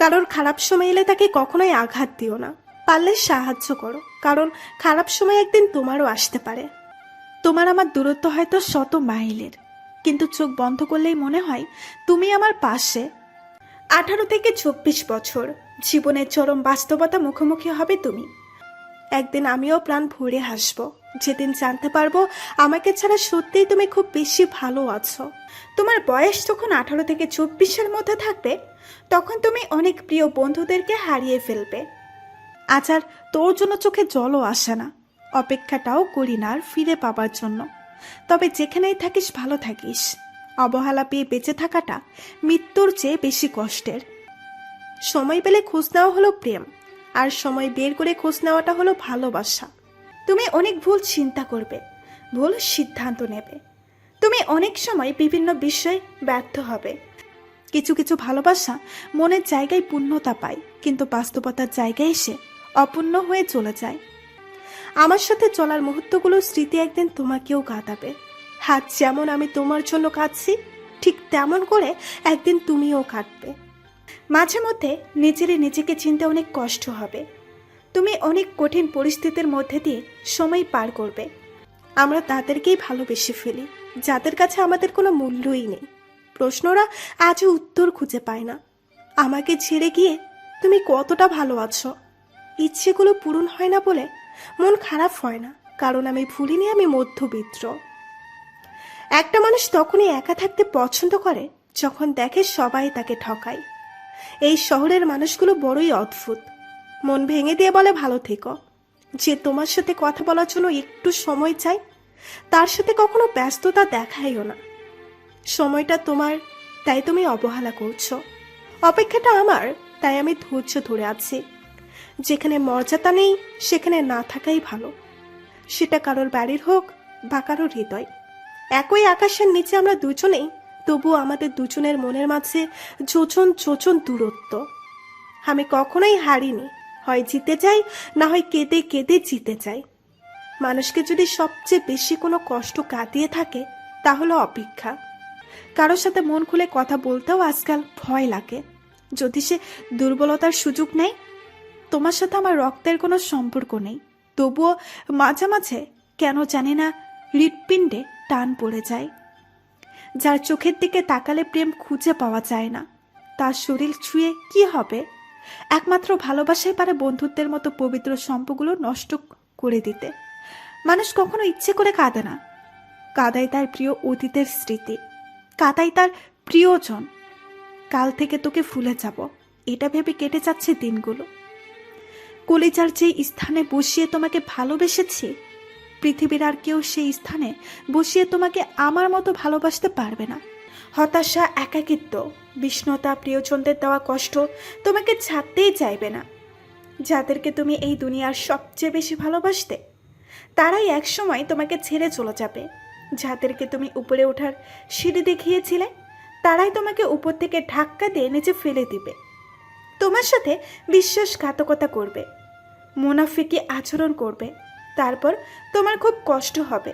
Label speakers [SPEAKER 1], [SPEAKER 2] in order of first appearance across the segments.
[SPEAKER 1] কারোর খারাপ সময় এলে তাকে কখনোই আঘাত দিও না। পারলে সাহায্য করো, কারণ খারাপ সময় একদিন তোমারও আসতে পারে। তোমার আমার দূরত্ব হয়তো শত মাইলের, কিন্তু চোখ বন্ধ করলেই মনে হয় তুমি আমার পাশে। আঠারো থেকে চব্বিশ বছর, জীবনের চরম বাস্তবতা মুখোমুখি হবে তুমি। একদিন আমিও প্রাণ ভরে হাসব। যেদিন জানতে পারব, আমাকে ছাড়া সত্যিই তুমি খুব বেশি ভালো আছো। তোমার বয়স যখন আঠারো থেকে চব্বিশের মধ্যে থাকবে, তখন তুমি অনেক প্রিয় বন্ধুদেরকে হারিয়ে ফেলবে। আজ আর তোর জন্য চোখে জলও আসে না। অপেক্ষাটাও করি না আর ফিরে পাবার জন্য। তবে যেখানেই থাকিস, ভালো থাকিস। অবহেলা পেয়ে বেঁচে থাকাটা মৃত্যুর চেয়ে বেশি কষ্টের। সময় পেলে খোঁজ নেওয়া হলো প্রেম, আর সময় বের করে খোঁজ নেওয়াটা হলো ভালোবাসা। তুমি অনেক ভুল চিন্তা করবে, ভুল সিদ্ধান্ত নেবে। তুমি অনেক সময় বিভিন্ন বিষয়ে ব্যর্থ হবে। কিছু কিছু ভালোবাসা মনের জায়গায় পূর্ণতা পায়, কিন্তু বাস্তবতার জায়গায় এসে অপূর্ণ হয়ে চলে যায়। আমার সাথে চলার মুহূর্তগুলো স্মৃতি একদিন তোমাকেও কাঁদাবে। হাত যেমন আমি তোমার জন্য কাঁদছি, ঠিক তেমন করে একদিন তুমিও কাঁদবে মাঝে মধ্যে নিজেরই নিজেকে চিনতে অনেক কষ্ট হবে। তুমি অনেক কঠিন পরিস্থিতির মধ্যে দিয়ে সময় পার করবে। আমরা তাদেরকেই ভালোবেসে ফেলি, যাদের কাছে আমাদের কোনো মূল্যই নেই। প্রশ্নরা আজও উত্তর খুঁজে পায় না। আমাকে ছেড়ে গিয়ে তুমি কতটা ভালো আছো? ইচ্ছেগুলো পূরণ হয় না বলে মন খারাপ হয় না, কারণ আমি ভুলিনি আমি মধ্যবিত্ত। একটা মানুষ তখনই একা থাকতে পছন্দ করে যখন দেখে সবাই তাকে ঠকায়। এই শহরের মানুষগুলো বড়ই অদ্ভুত। মন ভেঙে দিয়ে বলে, ভালো থেকো। যে তোমার সাথে কথা বলার জন্য একটু সময় চাই, তার সাথে কখনো ব্যস্ততা দেখাইও না। সময়টা তোমার, তাই তুমি অবহেলা করছ। অপেক্ষাটা আমার, তাই আমি ধৈর্য ধরে আছি। যেখানে মর্যাদা নেই, সেখানে না থাকাই ভালো। সেটা কারোর বাড়ির হোক বা কারোর হৃদয়। একই আকাশের নিচে আমরা দুজনেই, তবুও আমাদের দুজনের মনের মাঝে যোজন যোজন দূরত্ব। আমি কখনোই হারিনি। হয় জিতে যাই, না হয় কেঁদে কেঁদে জিতে যাই। মানুষকে যদি সবচেয়ে বেশি কোনো কষ্ট কাটিয়ে থাকে তা হলো অপেক্ষা। কারোর সাথে মন খুলে কথা বলতেও আজকাল ভয় লাগে। যদি সে দুর্বলতার সুযোগ নেয়, তোমার সাথে আমার রক্তের কোনো সম্পর্ক নেই। তবুও মাঝে মাঝে, কেন জানি না, হৃৎপিণ্ডে টান পড়ে যায়। যার চোখের দিকে তাকালে প্রেম খুঁজে পাওয়া যায় না। তার শরীর ছুঁয়ে কি হবে? একমাত্র ভালোবাসাই পারে বন্ধুত্বের মতো পবিত্র সম্পর্কগুলো নষ্ট করে দিতে। মানুষ কখনো ইচ্ছে করে কাঁদে না। কাদায় তার প্রিয় অতীতের স্মৃতি। কাদাই তার প্রিয়জন। কাল থেকে তোকে ভুলে যাব। এটা ভেবে কেটে যাচ্ছে দিনগুলো। কলিজার যে স্থানে বসিয়ে তোমাকে ভালোবেসেছি, পৃথিবীর আর কেউ সেই স্থানে বসিয়ে তোমাকে আমার মতো ভালোবাসতে পারবে না। হতাশা, একাকিত্ব বিষ্ণতা প্রিয়জনদের দেওয়া কষ্ট তোমাকে ছাড়তেই চাইবে না। যাদেরকে তুমি এই দুনিয়ার সবচেয়ে বেশি ভালোবাসতে, তারাই একসময় তোমাকে ছেড়ে চলে যাবে। যাদেরকে তুমি উপরে ওঠার সিঁড়ি দেখিয়েছিলে, তারাই তোমাকে উপর থেকে ধাক্কা দিয়ে নিচে ফেলে দিবে। তোমার সাথে বিশ্বাসঘাতকতা করবে, মুনাফিকি আচরণ করবে, তারপর তোমার খুব কষ্ট হবে,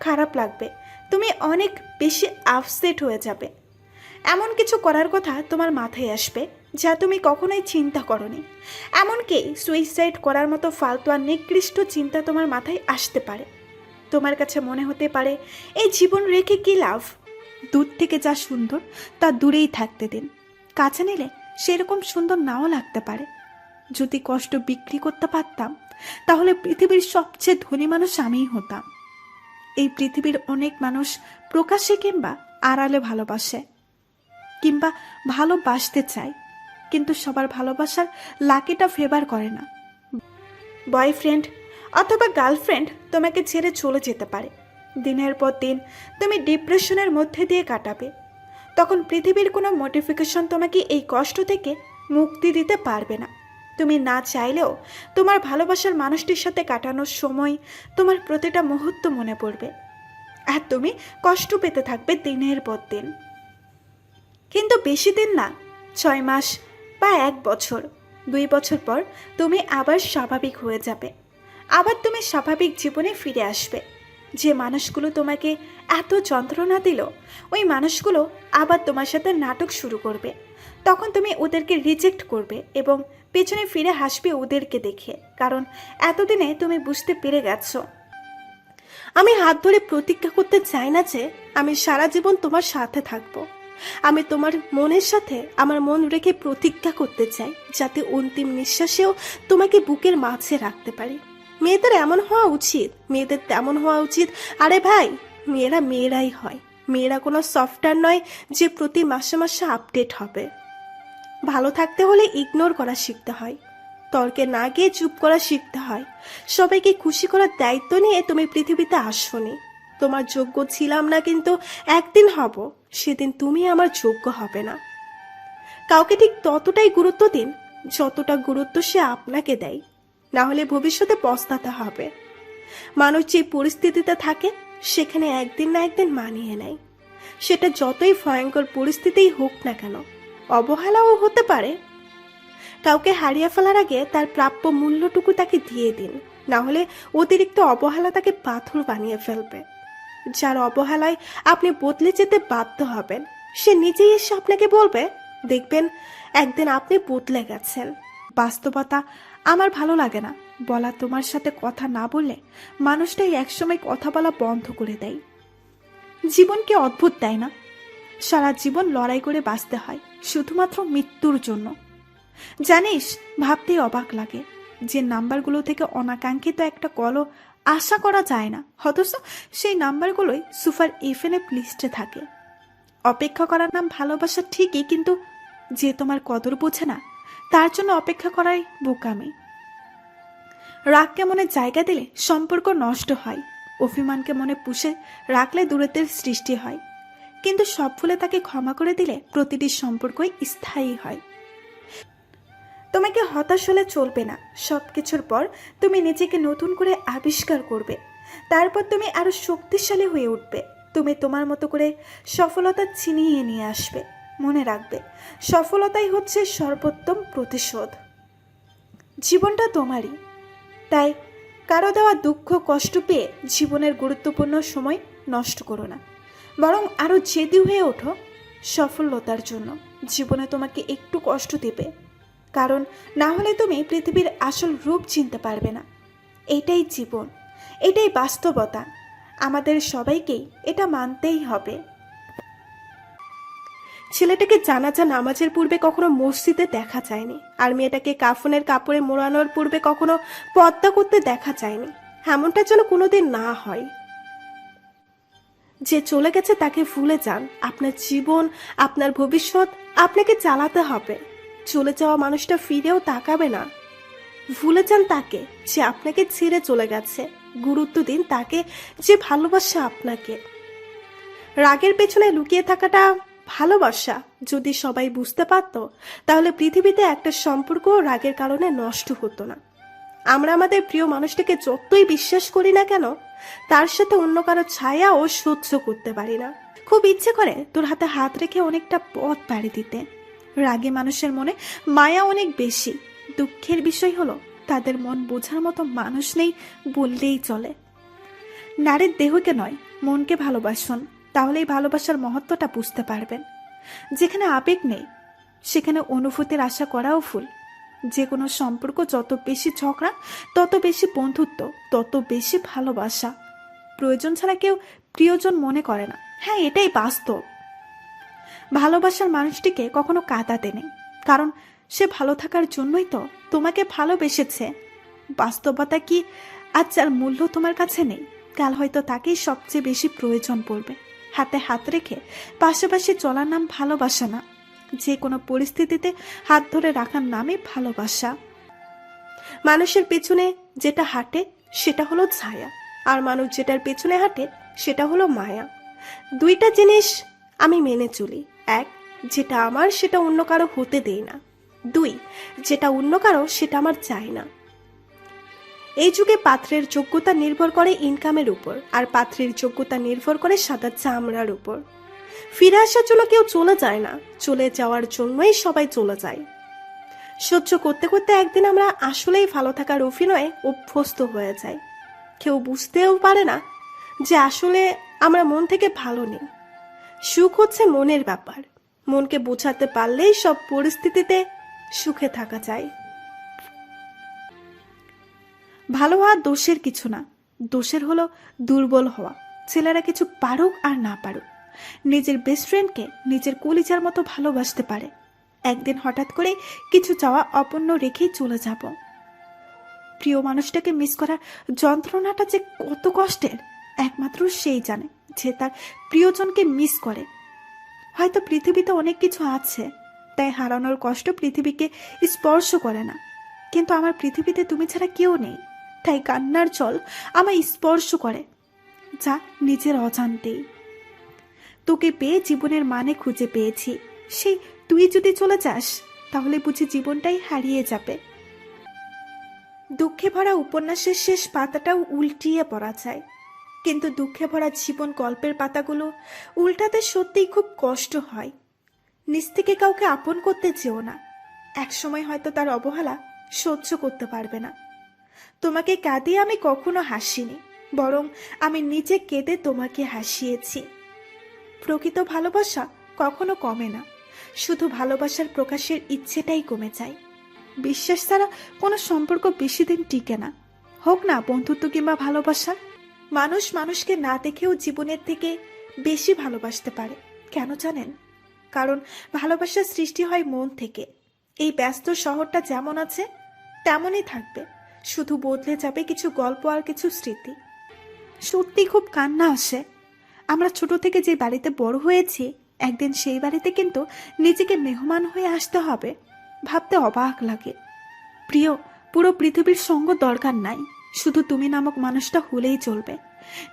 [SPEAKER 1] খারাপ লাগবে। তুমি অনেক বেশি আপসেট হয়ে যাবে। এমন কিছু করার কথা তোমার মাথায় আসবে যা তুমি কখনোই চিন্তা করনি। এমনকি সুইসাইড করার মতো ফালতু আর নিকৃষ্ট চিন্তা তোমার মাথায় আসতে পারে। তোমার কাছে মনে হতে পারে, এই জীবন রেখে কি লাভ? দূর থেকে যা সুন্দর, তা দূরেই থাকতে দিন। কাছে নিলে সেরকম সুন্দর নাও লাগতে পারে। যদি কষ্ট বিক্রি করতে পারতাম, তাহলে পৃথিবীর সবচেয়ে ধনী মানুষ আমিই হতাম। এই পৃথিবীর অনেক মানুষ প্রকাশ্যে কিংবা আড়ালে ভালোবাসে, কিংবা ভালোবাসতে চায়, কিন্তু সবার ভালোবাসার লাকিটা ফেভার করে না। বয়ফ্রেন্ড অথবা গার্লফ্রেন্ড তোমাকে ছেড়ে চলে যেতে পারে। দিনের পর দিন তুমি ডিপ্রেশনের মধ্যে দিয়ে কাটাবে। তখন পৃথিবীর কোনো মোটিফিকেশন তোমাকে এই কষ্ট থেকে মুক্তি দিতে পারবে না। তুমি না চাইলেও তোমার ভালোবাসার মানুষটির সাথে কাটানোর সময় তোমার প্রতিটা মুহূর্ত মনে পড়বে। আর তুমি কষ্ট পেতে থাকবে দিনের পর দিন। কিন্তু বেশি দিন না, ছয় মাস বা এক বছর, দুই বছর পর তুমি আবার স্বাভাবিক হয়ে যাবে। আবার তুমি স্বাভাবিক জীবনে ফিরে আসবে। যে মানুষগুলো তোমাকে এত যন্ত্রণা দিল, ওই মানুষগুলো আবার তোমার সাথে নাটক শুরু করবে। তখন তুমি ওদেরকে রিজেক্ট করবে এবং পেছনে ফিরে হাসবে ওদেরকে দেখে, কারণ এতদিনে তুমি বুঝতে পেরে গেছো। আমি হাত ধরে প্রতিজ্ঞা করতে চাই না যে আমি সারা জীবন তোমার সাথে থাকব। আমি তোমার মনের সাথে আমার মন রেখে প্রতিজ্ঞা করতে চাই, যাতে অন্তিম নিঃশ্বাসেও তোমাকে বুকের মাঝে রাখতে পারি। মেয়েদের এমন হওয়া উচিত, মেয়েদের তেমন হওয়া উচিত, আরে ভাই, মেয়েরা মেয়েরাই হয়। মেয়েরা কোনো সফটওয়্যার নয় যে প্রতি মাসে মাসে আপডেট হবে। ভালো থাকতে হলে ইগনোর করা শিখতে হয়। তর্কে না গিয়ে চুপ করা শিখতে হয়। সবাইকে খুশি করার দায়িত্ব নিয়ে তুমি পৃথিবীতে আসনি। তোমার যোগ্য ছিলাম না কিন্তু একদিন হব, সেদিন তুমি আমার যোগ্য হবে না। কাউকে ঠিক ততটাই গুরুত্ব দিন, যতটা গুরুত্ব সে আপনাকে দেয়। না হলে ভবিষ্যতে পস্তাতে হবে। মানুষ যে পরিস্থিতিতে থাকে, সেখানে একদিন না একদিন মানিয়ে নেয়। সেটা যতই ভয়ঙ্কর পরিস্থিতিই হোক না কেন অবহেলাও হতে পারে। কাউকে হারিয়ে ফেলার আগে তার প্রাপ্য মূল্যটুকু তাকে দিয়ে দিন, না হলে অতিরিক্ত অবহেলা তাকে পাথর বানিয়ে ফেলবে। যার অবহেলায় আপনি বদলে যেতে বাধ্য হবেন, সে নিজেই এসে আপনাকে বলবে, দেখবেন, একদিন আপনি বদলে গেছেন। বাস্তবতা আমার ভালো লাগে না। বলা তোমার সাথে কথা না বললে মানুষটাই একসময় কথা বলা বন্ধ করে দেয়। জীবনকে অদ্ভুত দেয় না। সারা জীবন লড়াই করে বাঁচতে হয়, শুধুমাত্র মৃত্যুর জন্য। জানিস, ভাবতেই অবাক লাগে যে নাম্বারগুলো থেকে অনাকাঙ্ক্ষিত একটা কলও আশা করা যায় না। অথচ সেই নাম্বারগুলোই সুপার এফএনএফ লিস্টে থাকে। অপেক্ষা করার নাম ভালোবাসা ঠিকই, কিন্তু যে তোমার কদর বোঝে না, তার জন্য অপেক্ষা করাই বোকামি। রাগকে মনে জায়গা দিলে সম্পর্ক নষ্ট হয়, অভিমানকে মনে পুষে রাখলে দূরত্বের সৃষ্টি হয়। কিন্তু সব ভুলে তাকে ক্ষমা করে দিলে প্রতিটি সম্পর্কই স্থায়ী হয়। তোমাকে হতাশ হলে চলবে না। সব কিছুর পর তুমি নিজেকে নতুন করে আবিষ্কার করবে। তারপর তুমি আরও শক্তিশালী হয়ে উঠবে। তুমি তোমার মতো করে সফলতা ছিনিয়ে নিয়ে আসবে। মনে রাখবে, সফলতাই হচ্ছে সর্বোত্তম প্রতিশোধ। জীবনটা তোমারই। তাই কারও দেওয়া দুঃখ, কষ্ট পেয়ে জীবনের গুরুত্বপূর্ণ সময় নষ্ট করো না। বরং আরও জেদি হয়ে ওঠো সফলতার জন্য। জীবনে তোমাকে একটু কষ্ট দেবে। কারণ না হলে তুমি পৃথিবীর আসল রূপ চিনতে পারবে না। এটাই জীবন, এটাই বাস্তবতা। আমাদের সবাইকেই এটা মানতেই হবে। ছেলেটাকে জানাজা নামাজের পূর্বে কখনো মসজিদে দেখা যায়নি। আর মেয়েটাকে কাফনের কাপড়ে মোড়ানোর পূর্বে কখনো পদ্মা করতে দেখা যায়নি। এমনটা যেন কোনোদিন না হয়। যে চলে গেছে তাকে ভুলে যান। আপনার জীবন, আপনার ভবিষ্যৎ আপনাকে চালাতে হবে। চলে যাওয়া মানুষটা ফিরেও তাকাবে না। ভুলে যান তাকে যে আপনাকে ছেড়ে চলে গেছে। গুরুত্ব দিন তাকে, যে ভালোবাসা আপনাকে। রাগের পেছনে লুকিয়ে থাকাটা ভালোবাসা। যদি সবাই বুঝতে পারত, তাহলে পৃথিবীতে একটা সম্পর্ক রাগের কারণে নষ্ট হতো না। আমরা আমাদের প্রিয় মানুষটাকে যতই বিশ্বাস করি না কেন তার সাথে অন্য কারও ছায়া ও সহ্য করতে পারি না। খুব ইচ্ছে করে তোর হাতে হাত রেখে অনেকটা পথ পাড়ি দিতে। রাগে মানুষের মনে মায়া অনেক বেশি। দুঃখের বিষয় হলো, তাদের মন বোঝার মতো মানুষ নেই বললেই চলে। নারীর দেহকে নয়, মনকে ভালোবাসুন, তাহলেই ভালোবাসার মহত্বটা বুঝতে পারবেন। যেখানে আবেগ নেই, সেখানে অনুভূতির আশা করাও ভুল। যে কোনো সম্পর্ক যত বেশি ঝগড়া, তত বেশি বন্ধুত্ব, তত বেশি ভালোবাসা। প্রয়োজন ছাড়া কেউ প্রিয়জন মনে করে না। হ্যাঁ এটাই বাস্তব। ভালোবাসার মানুষটিকে কখনো কাঁদাতে নেই। কারণ সে ভালো থাকার জন্যই তো তোমাকে ভালোবেসেছে। বাস্তবতা কি আজ যার মূল্য তোমার কাছে নেই। কাল হয়তো তাকেই সবচেয়ে বেশি প্রয়োজন পড়বে। হাতে হাত রেখে পাশাপাশি চলার নাম ভালোবাসা না। যে কোনো পরিস্থিতিতে হাত ধরে রাখার নামে ভালোবাসা। মানুষের পেছনে যেটা হাঁটে, সেটা হলো ছায়া। আর মানুষ যেটার পেছনে হাঁটে, সেটা হলো মায়া। দুইটা জিনিস আমি মেনে চলি। এক, যেটা আমার, সেটা অন্য কারও হতে দেই না। দুই, যেটা অন্য কারও, সেটা আমার চাই না। এই যুগে পাত্রের যোগ্যতা নির্ভর করে ইনকামের উপর, আর পাত্রের যোগ্যতা নির্ভর করে সাদা চামড়ার উপর। ফিরে আসার জন্য কেউ চলে যায় না। চলে যাওয়ার জন্যই সবাই চলে যায়। সহ্য করতে করতে একদিন আমরা আসলেই ভালো থাকার অভিনয়ে অভ্যস্ত হয়ে যাই। কেউ বুঝতেও পারে না যে আসলে আমরা মন থেকে ভালো নেই। সুখ হচ্ছে মনের ব্যাপার। মনকে বোঝাতে পারলেই সব পরিস্থিতিতে সুখে থাকা যায়। ভালো হওয়া দোষের কিছু না। দোষের হলো দুর্বল হওয়া। ছেলেরা কিছু পারুক আর না পারুক। নিজের বেস্ট ফ্রেন্ডকে নিজের কলিজার মতো ভালোবাসতে পারে। একদিন হঠাৎ করে কিছু চাওয়া অপন্ন রেখেই চলে যাব। প্রিয় মানুষটাকে মিস করার যন্ত্রণাটা যে কত কষ্টের, একমাত্র সেই জানে যে তার প্রিয়জনকে মিস করে। হয়তো পৃথিবীতে অনেক কিছু আছে, তাই হারানোর কষ্ট পৃথিবীকে স্পর্শ করে না। কিন্তু আমার পৃথিবীতে তুমি ছাড়া কেউ নেই, তাই কান্নার জল আমায় স্পর্শ করে, যা নিজের অজান্তেই। তোকে পেয়ে জীবনের মানে খুঁজে পেয়েছি। সেই, তুই যদি চলে যাস, তাহলে বুঝি জীবনটাই হারিয়ে যাবে। দুঃখে ভরা উপন্যাসের শেষ পাতাটাও উল্টিয়ে পড়া যায়। কিন্তু দুঃখে ভরা জীবন গল্পের পাতাগুলো উল্টাতে সত্যিই খুব কষ্ট হয়। নিজ থেকে কাউকে আপন করতে চেও না। একসময় হয়তো তার অবহেলা সহ্য করতে পারবে না। তোমাকে কাঁদিয়ে আমি কখনো হাসিনি, বরং আমি নিজে কেঁদে তোমাকে হাসিয়েছি। প্রকৃত ভালোবাসা কখনো কমে না। শুধু ভালোবাসার প্রকাশের ইচ্ছেটাই কমে যায়। বিশ্বাস ছাড়া কোনো সম্পর্ক বেশি দিন টিকে না। হোক না বন্ধুত্ব কিংবা ভালোবাসা, মানুষ মানুষকে না দেখেও জীবনের থেকে বেশি ভালোবাসতে পারে। কেন জানেন? কারণ ভালোবাসার সৃষ্টি হয় মন থেকে। এই ব্যস্ত শহরটা যেমন আছে, তেমনই থাকবে। শুধু বদলে যাবে কিছু গল্প আর কিছু স্মৃতি। সত্যি খুব কান্না আসে। আমরা ছোট থেকে যে বাড়িতে বড় হয়েছি, একদিন সেই বাড়িতে কিন্তু নিজেকে মেহমান হয়ে আসতে হবে, ভাবতে অবাক লাগে। প্রিয়, পুরো পৃথিবীর সঙ্গ দরকার নাই, শুধু তুমি নামক মানুষটা হলেই চলবে।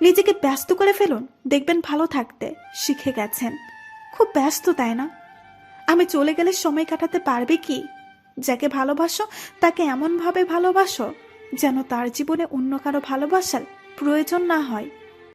[SPEAKER 1] নিজেকে ব্যস্ত করে ফেলুন, দেখবেন ভালো থাকতে শিখে গেছেন। খুব ব্যস্ত, তাই না? আমি চলে গেলে সময় কাটাতে পারবে কি? যাকে ভালোবাসো, তাকে এমনভাবে ভালোবাসো যেন তার জীবনে অন্য কারও ভালোবাসার প্রয়োজন না হয়।